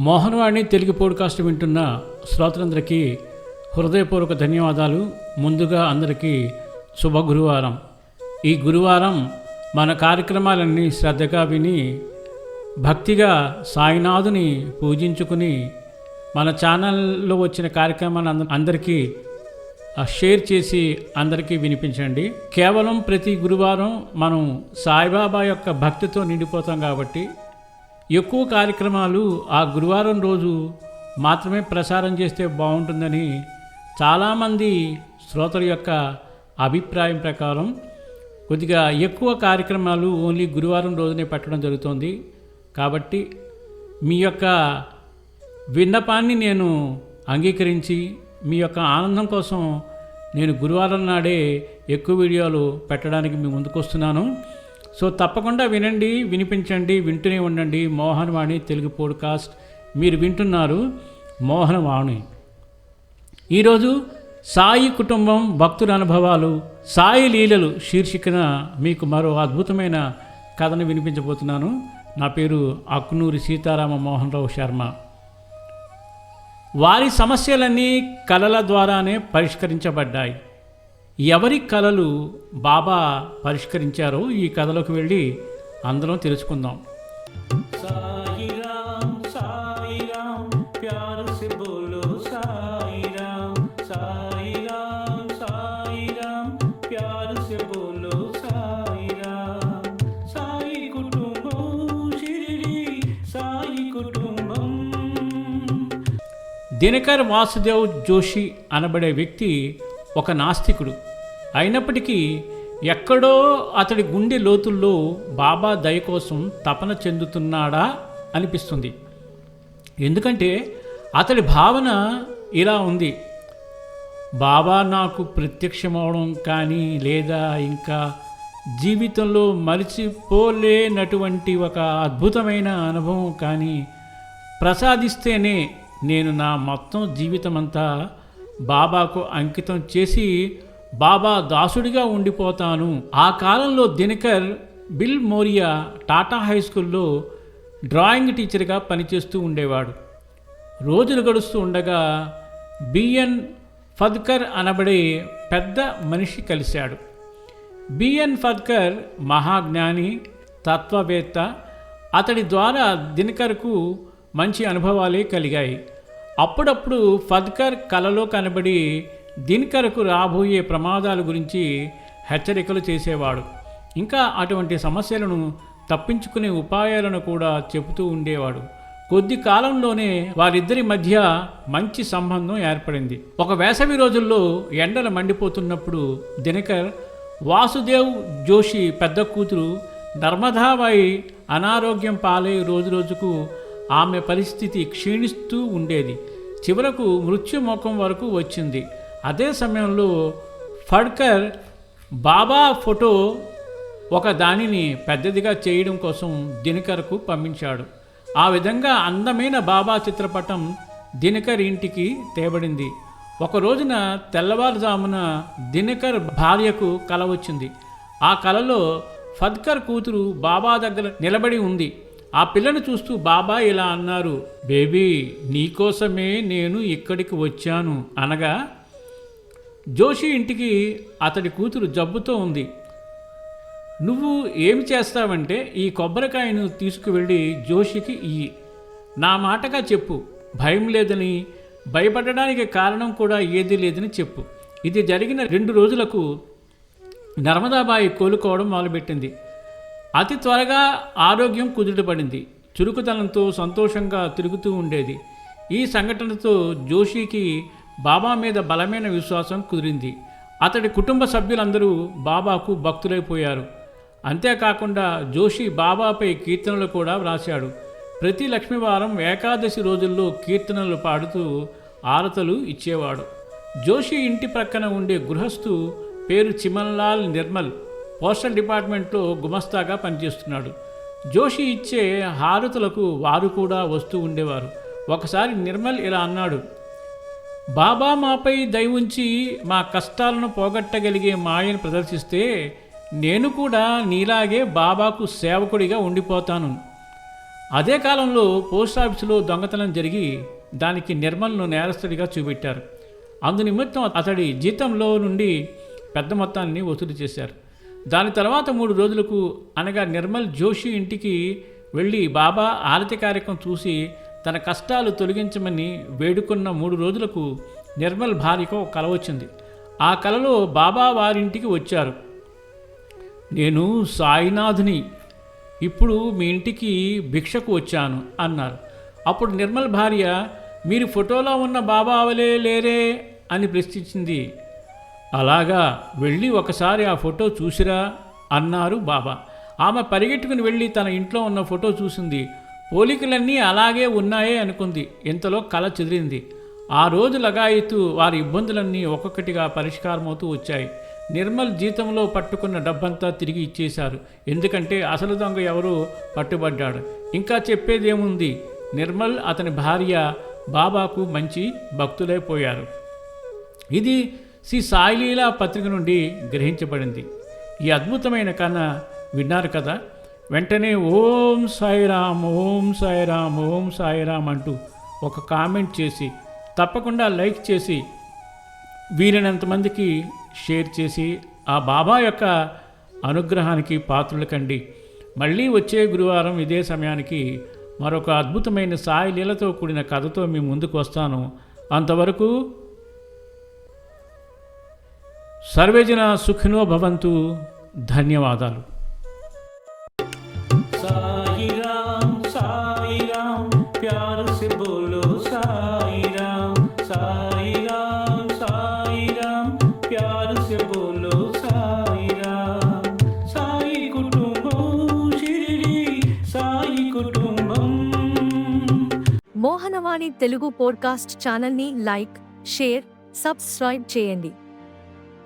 Mohan Vani Telugu podcast వింటున్న శ్రోతలందరికీ హృదయపూర్వక ధన్యవాదాలు. ముందుగా అందరికీ శుభ గురువారం. ఈ గురువారం మన కార్యక్రమాలన్నీ శ్రద్ధగా విని భక్తిగా సాయినాథుని పూజించుకుని మన ఛానల్లో వచ్చిన కార్యక్రమాన్ని అందరికీ షేర్ చేసి అందరికీ వినిపించండి. కేవలం ప్రతి గురువారం మనం సాయిబాబా యొక్క భక్తితో నిండిపోతాం కాబట్టి ఎక్కువ కార్యక్రమాలు ఆ గురువారం రోజు మాత్రమే ప్రసారం చేస్తే బాగుంటుందని చాలామంది శ్రోతల యొక్క అభిప్రాయం ప్రకారం కొద్దిగా ఎక్కువ కార్యక్రమాలు ఓన్లీ గురువారం రోజునే పెట్టడం జరుగుతుంది. కాబట్టి మీ యొక్క విన్నపాన్ని నేను అంగీకరించి మీ యొక్క ఆనందం కోసం నేను గురువారం నాడే ఎక్కువ వీడియోలు పెట్టడానికి మీ ముందుకు వస్తున్నాను సో తప్పకుండా వినండి వినిపించండి వింటూనే ఉండండి. మోహన్ వాణి తెలుగు పోడ్కాస్ట్. మీరు వింటున్నారు మోహన్ వాణి ఈరోజు సాయి కుటుంబం భక్తుల అనుభవాలు సాయి లీలలు శీర్షికన మీకు మరో అద్భుతమైన కథను వినిపించబోతున్నాను. నా పేరు అక్నూరి సీతారామ మోహన్ రావు శర్మ. వారి సమస్యలన్నీ కళల ద్వారానే పరిష్కరించబడ్డాయి. ఎవరి కళలు బాబా పరిష్కరించారో ఈ కథలోకి వెళ్ళి అందరం తెలుసుకుందాం. దినకర్ వాసుదేవ్ జోషి అనబడే వ్యక్తి ఒక నాస్తికుడు. అయినప్పటికీ ఎక్కడో అతడి గుండె లోతుల్లో బాబా దయ కోసం తపన చెందుతున్నాడా అనిపిస్తుంది. ఎందుకంటే అతడి భావన ఇలా ఉంది. బాబా నాకు ప్రత్యక్షమవడం కానీ లేదా ఇంకా జీవితంలో మరిచిపోలేనటువంటి ఒక అద్భుతమైన అనుభవం కానీ ప్రసాదిస్తేనే నేను నా మొత్తం జీవితమంతా బాబాకు అంకితం చేసి బాబా దాసుడిగా ఉండిపోతాను. ఆ కాలంలో దినకర్ బిల్ మోరియా టాటా హై స్కూల్లో డ్రాయింగ్ టీచర్గా పనిచేస్తూ ఉండేవాడు. రోజులు గడుస్తూ ఉండగా బిఎన్ ఫద్కర్ అనబడే పెద్ద మనిషి కలిశాడు. బిఎన్ ఫద్కర్ మహాజ్ఞాని తత్వవేత్త అతడి ద్వారా దినకర్కు మంచి అనుభవాలే కలిగాయి. అప్పుడప్పుడు ఫద్కర్ కలలో కనబడి దినకర్కు రాబోయే ప్రమాదాల గురించి హెచ్చరికలు చేసేవాడు. ఇంకా అటువంటి సమస్యలను తప్పించుకునే ఉపాయాలను కూడా చెబుతూ ఉండేవాడు. కొద్ది కాలంలోనే వారిద్దరి మధ్య మంచి సంబంధం ఏర్పడింది. ఒక వేసవి రోజుల్లో ఎండలు మండిపోతున్నప్పుడు దినకర్ వాసుదేవ్ జోషి పెద్ద కూతురు నర్మదాబాయి అనారోగ్యం పాలై రోజురోజుకు ఆమె పరిస్థితి క్షీణిస్తూ ఉండేది. చివరకు మృత్యుముఖం వరకు వచ్చింది. అదే సమయంలో ఫడ్కర్ బాబా ఫోటో ఒక దానిని పెద్దదిగా చేయడం కోసం దినకర్కు పంపించాడు. ఆ విధంగా అందమైన బాబా చిత్రపటం దినకర్ ఇంటికి తేబడింది. ఒక రోజున తెల్లవారుజామున దినకర్ భార్యకు కల వచ్చింది. ఆ కలలో ఫద్కర్ కూతురు బాబా దగ్గర నిలబడి ఉంది. ఆ పిల్లను చూస్తూ బాబా ఇలా అన్నారు. బేబీ నీకోసమే నేను ఇక్కడికి వచ్చాను. అనగా జోషి ఇంటికి అతడి కూతురు జబ్బుతో ఉంది. నువ్వు ఏమి చేస్తావంటే ఈ కొబ్బరికాయను తీసుకువెళ్ళి జోషికి ఇయ్యి. నా మాటగా చెప్పు. భయం లేదని భయపడడానికి కారణం కూడా ఏదీ లేదని చెప్పు. ఇది జరిగిన రెండు రోజులకు నర్మదాబాయి కోలుకోవడం మొదలుపెట్టింది. అతి త్వరగా ఆరోగ్యం కుదుటపడింది చురుకుతనంతో సంతోషంగా తిరుగుతూ ఉండేది. ఈ సంఘటనతో జోషికి బాబా మీద బలమైన విశ్వాసం కుదిరింది. అతడి కుటుంబ సభ్యులందరూ బాబాకు భక్తులైపోయారు. అంతేకాకుండా జోషి బాబాపై కీర్తనలు కూడా వ్రాశాడు. ప్రతి లక్ష్మీవారం ఏకాదశి రోజుల్లో కీర్తనలు పాడుతూ ఆరతలు ఇచ్చేవాడు. జోషి ఇంటి ప్రక్కన ఉండే గృహస్థు పేరు చిమన్లాల్ నిర్మల్. పోస్టల్ డిపార్ట్మెంట్లో గుమస్తాగా పనిచేస్తున్నాడు. జోషి ఇచ్చే హారతులకు వారు కూడా వస్తూ ఉండేవారు. ఒకసారి నిర్మల్ ఇలా అన్నాడు బాబా మాపై దయ ఉంచి మా కష్టాలను పోగొట్టగలిగే మాయను ప్రదర్శిస్తే నేను కూడా నీలాగే బాబాకు సేవకుడిగా ఉండిపోతాను. అదే కాలంలో పోస్ట్ ఆఫీసులో దొంగతనం జరిగి దానికి నిర్మల్ను నేరస్తుడిగా చూపెట్టారు. అందునిమిత్తం అతడి జీతంలో నుండి పెద్ద మొత్తాన్ని వసూలు చేశారు. దాని తర్వాత మూడు రోజులకు అనగా నిర్మల్ జోషి ఇంటికి వెళ్ళి బాబా ఆరతి కార్యక్రమం చూసి తన కష్టాలు తొలగించమని వేడుకున్న మూడు రోజులకు నిర్మల్ భార్యకు ఒక కల వచ్చింది. ఆ కలలో బాబా వారింటికి వచ్చారు. నేను సాయినాథుని. ఇప్పుడు మీ ఇంటికి భిక్షకు వచ్చాను అన్నారు. అప్పుడు నిర్మల్ భార్య మీరు ఫోటోలో ఉన్న బాబా అవలే లేరే అని ప్రశ్నించింది. అలాగా వెళ్ళి ఒకసారి ఆ ఫోటో చూసిరా అన్నారు బాబా. ఆమె పరిగెట్టుకుని వెళ్ళి తన ఇంట్లో ఉన్న ఫోటో చూసింది. పోలికలన్నీ అలాగే ఉన్నాయే అనుకుంది. ఇంతలో కళ చెదిరింది. ఆ రోజు లగాయితూ వారి ఇబ్బందులన్నీ ఒక్కొక్కటిగా పరిష్కారమవుతూ వచ్చాయి. నిర్మల్ జీతంలో పట్టుకున్న డబ్బంతా తిరిగి ఇచ్చేశారు. ఎందుకంటే అసలు దొంగ ఎవరు పట్టుబడ్డాడు. ఇంకా చెప్పేదేముంది? నిర్మల్ అతని భార్య బాబాకు మంచి భక్తులైపోయారు ఇది శ్రీ సాయిలీలా పత్రిక నుండి గ్రహించబడింది. ఈ అద్భుతమైన కథ విన్నారు కదా? వెంటనే ఓం సాయిరామ్ ఓం సాయిరామ్ ఓం సాయిరామ్ అంటూ ఒక కామెంట్ చేసి తప్పకుండా లైక్ చేసి వీలైనంతమందికి షేర్ చేసి ఆ బాబా యొక్క అనుగ్రహానికి పాత్రలు కండి. మళ్ళీ వచ్చే గురువారం ఇదే సమయానికి మరొక అద్భుతమైన సాయి లీలతో కూడిన కథతో మీ ముందుకు వస్తాను. అంతవరకు సర్వేజన సుఖినో భవంతు. ధన్యవాదాలు. సాయి సాయి కుటుంబం సాయి కుటుంబం. మోహనవాణి తెలుగు పోడ్కాస్ట్ ఛానల్ని లైక్ షేర్ సబ్స్క్రైబ్ చేయండి.